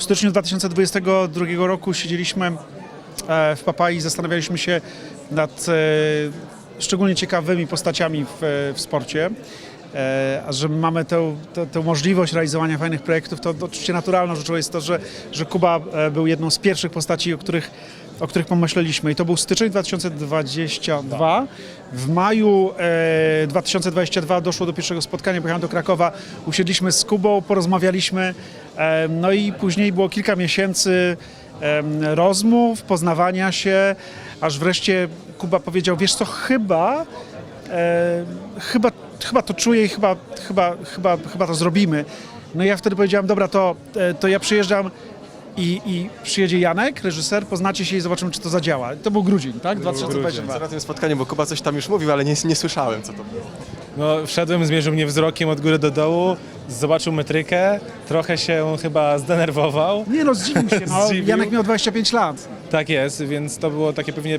w styczniu 2022 roku siedzieliśmy e, w Papai i zastanawialiśmy się nad e, szczególnie ciekawymi postaciami w, w sporcie. E, A że mamy tę, tę, tę możliwość realizowania fajnych projektów, to oczywiście naturalną rzeczą jest to, że, że Kuba e, był jedną z pierwszych postaci, o których, o których pomyśleliśmy. I to był styczeń 2022. W maju e, 2022 doszło do pierwszego spotkania, pojechałem do Krakowa, usiedliśmy z Kubą, porozmawialiśmy, e, no i później było kilka miesięcy em, rozmów, poznawania się, aż wreszcie Kuba powiedział, wiesz co, chyba, e, chyba, chyba to czuję i chyba, chyba, chyba, chyba to zrobimy. No i ja wtedy powiedziałem, dobra, to, e, to ja przyjeżdżam i, i przyjedzie Janek, reżyser, poznacie się i zobaczymy, czy to zadziała. To był grudzień, tak? 2022. Co na tym spotkaniu, bo Kuba coś tam już mówił, ale nie, nie słyszałem, co to było. No, wszedłem, zmierzył mnie wzrokiem od góry do dołu, zobaczył metrykę, trochę się chyba zdenerwował. Nie no, zdziwił się, no. Zdziwił. Janek miał 25 lat. Tak jest, więc to było takie pewnie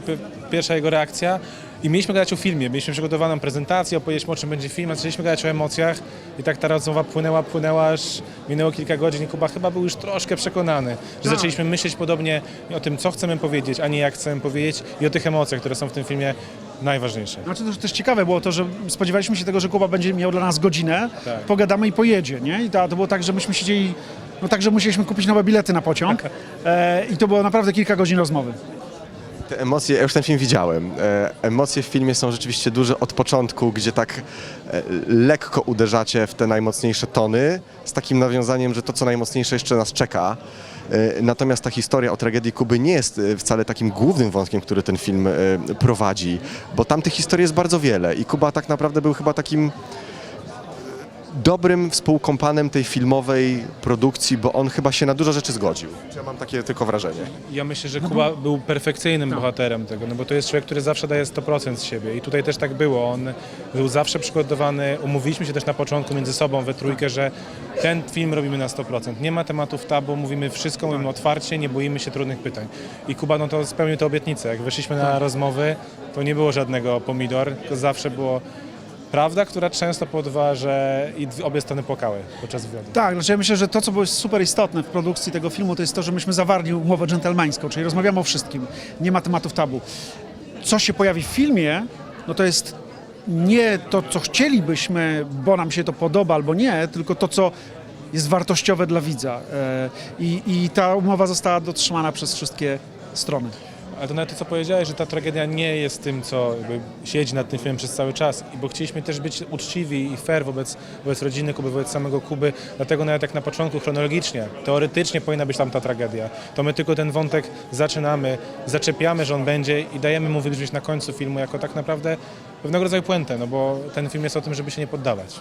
pierwsza jego reakcja. I mieliśmy gadać o filmie, mieliśmy przygotowaną prezentację, opowiedzieliśmy o czym będzie film, a zaczęliśmy gadać o emocjach i tak ta rozmowa płynęła, płynęła, aż minęło kilka godzin i Kuba chyba był już troszkę przekonany, że Tak. zaczęliśmy myśleć podobnie o tym, co chcemy powiedzieć, a nie jak chcemy powiedzieć i o tych emocjach, które są w tym filmie najważniejsze. Znaczy to też ciekawe było to, że spodziewaliśmy się tego, że Kuba będzie miał dla nas godzinę, Tak. pogadamy i pojedzie, nie? I to, to było tak, że myśmy siedzieli, no tak, że musieliśmy kupić nowe bilety na pociąg e, i to było naprawdę kilka godzin rozmowy. Te emocje, ja już ten film widziałem. E, emocje w filmie są rzeczywiście duże od początku, gdzie tak e, lekko uderzacie w te najmocniejsze tony, z takim nawiązaniem, że to, co najmocniejsze jeszcze nas czeka. E, Natomiast ta historia o tragedii Kuby nie jest wcale takim głównym wątkiem, który ten film prowadzi, bo tam tych historii jest bardzo wiele i Kuba tak naprawdę był chyba takim dobrym współkompanem tej filmowej produkcji, bo on chyba się na dużo rzeczy zgodził. Ja mam takie tylko wrażenie. Ja myślę, że Kuba był perfekcyjnym bohaterem tego, no bo to jest człowiek, który zawsze daje 100% z siebie i tutaj też tak było. On był zawsze przygotowany, umówiliśmy się też na początku między sobą we trójkę, że ten film robimy na 100%. Nie ma tematów tabu, mówimy wszystko, mówimy otwarcie, nie boimy się trudnych pytań. I Kuba no to spełnił tę obietnicę. Jak weszliśmy na rozmowy, to nie było żadnego pomidor, tylko zawsze było prawda, która często powodowała, że i obie strony płakały podczas wywiadu. Tak, znaczy ja myślę, że to, co było super istotne w produkcji tego filmu, to jest to, że myśmy zawarli umowę dżentelmeńską, czyli rozmawiamy o wszystkim, nie ma tematów tabu. Co się pojawi w filmie, no to jest nie to, co chcielibyśmy, bo nam się to podoba albo nie, tylko to, co jest wartościowe dla widza. E, I, i ta umowa została dotrzymana przez wszystkie strony. Ale to nawet to, co powiedziałeś, że ta tragedia nie jest tym, co jakby siedzi nad tym filmem przez cały czas, I bo chcieliśmy też być uczciwi i fair wobec, wobec rodziny Kuby, wobec samego Kuby, dlatego nawet jak na początku chronologicznie, teoretycznie powinna być tam ta tragedia, to my tylko ten wątek zaczynamy, zaczepiamy, że on będzie i dajemy mu wybrzmieć na końcu filmu jako tak naprawdę pewnego rodzaju puentę, no bo ten film jest o tym, żeby się nie poddawać.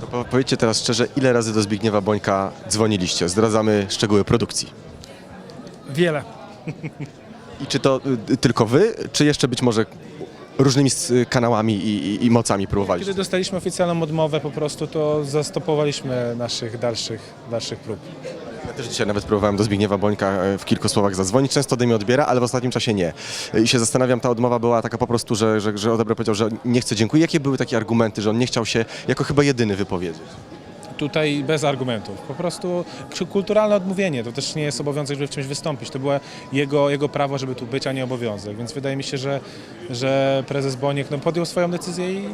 To po- powiedzcie teraz szczerze, ile razy do Zbigniewa Bońka dzwoniliście? Zdradzamy szczegóły produkcji. Wiele. I czy to y, tylko wy, czy jeszcze być może różnymi s- kanałami i, i, i mocami próbowaliście? Kiedy dostaliśmy oficjalną odmowę po prostu, to zastopowaliśmy naszych dalszych, dalszych prób. Ja też dzisiaj nawet próbowałem do Zbigniewa Bońka e, w kilku słowach zadzwonić. Często ode mnie odbiera, ale w ostatnim czasie nie. E, I się zastanawiam, ta odmowa była taka po prostu, że, że, że odebrał powiedział, że nie chce, dziękuję. Jakie były takie argumenty, że on nie chciał się jako chyba jedyny wypowiedzieć? Tutaj bez argumentów. Po prostu kulturalne odmówienie, to też nie jest obowiązek, żeby w czymś wystąpić. To było jego, jego prawo, żeby tu być, a nie obowiązek. Więc wydaje mi się, że, że prezes Boniek no, podjął swoją decyzję i,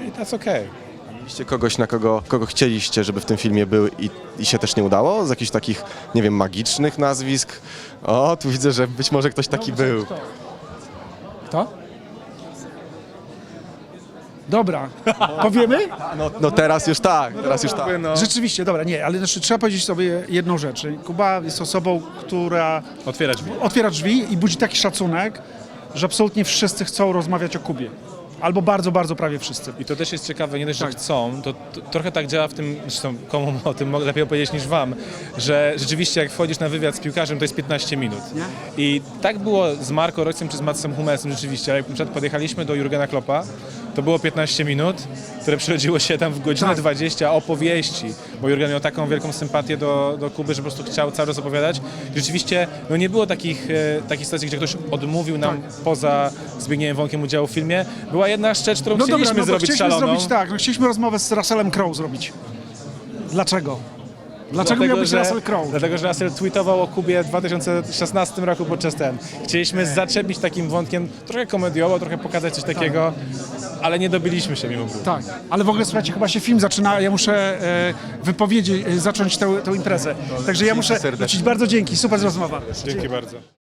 i that's okej. Mieliście kogoś, na kogo, kogo chcieliście, żeby w tym filmie był i, i się też nie udało? Z jakichś takich, nie wiem, magicznych nazwisk? O, tu widzę, że być może ktoś taki był. Kto? Dobra, powiemy? No, no teraz już tak, teraz już tak. Rzeczywiście, dobra, nie, ale znaczy, trzeba powiedzieć sobie jedną rzecz. Kuba jest osobą, która Otwierać drzwi. otwiera drzwi i budzi taki szacunek, że absolutnie wszyscy chcą rozmawiać o Kubie. Albo bardzo, bardzo prawie wszyscy. I to też jest ciekawe, nie dość, że Tak. chcą, to, to trochę tak działa w tym, zresztą komu o tym mogę lepiej opowiedzieć niż wam, że rzeczywiście jak wchodzisz na wywiad z piłkarzem, to jest 15 minut. I tak było z Marko Roycem czy z Matsem Hummelsem rzeczywiście, ale jak na przykład podjechaliśmy do Jurgena Kloppa, to było 15 minut, które przerodziło się tam w godzinę Tak. 20 opowieści, bo Jurgen miał taką wielką sympatię do, do Kuby, że po prostu chciał cały czas opowiadać. Rzeczywiście no nie było takich, e, takich sytuacji, gdzie ktoś odmówił nam Tak. poza Zbigniewem Wąkiem udziału w filmie. Była jedna rzecz, którą No chcieliśmy dobra, no zrobić chcieliśmy szaloną. zrobić tak, no chcieliśmy rozmowę z Russellem Crowe zrobić. Dlaczego? Dlaczego miał być że, Russell Crowe? Dlatego, że Russell tweetował o Kubie w 2016 roku podczas ten. Chcieliśmy zaczepić takim wątkiem, trochę komediowo, trochę pokazać coś takiego, ale nie dobiliśmy się mimo wszystko. Tak, ale w ogóle słuchajcie, chyba się film zaczyna, a ja muszę e, wypowiedzi, e, zacząć tę, tę imprezę. Także ja muszę serdecznie. wrócić. Bardzo dzięki, super rozmowa. Dzięki bardzo.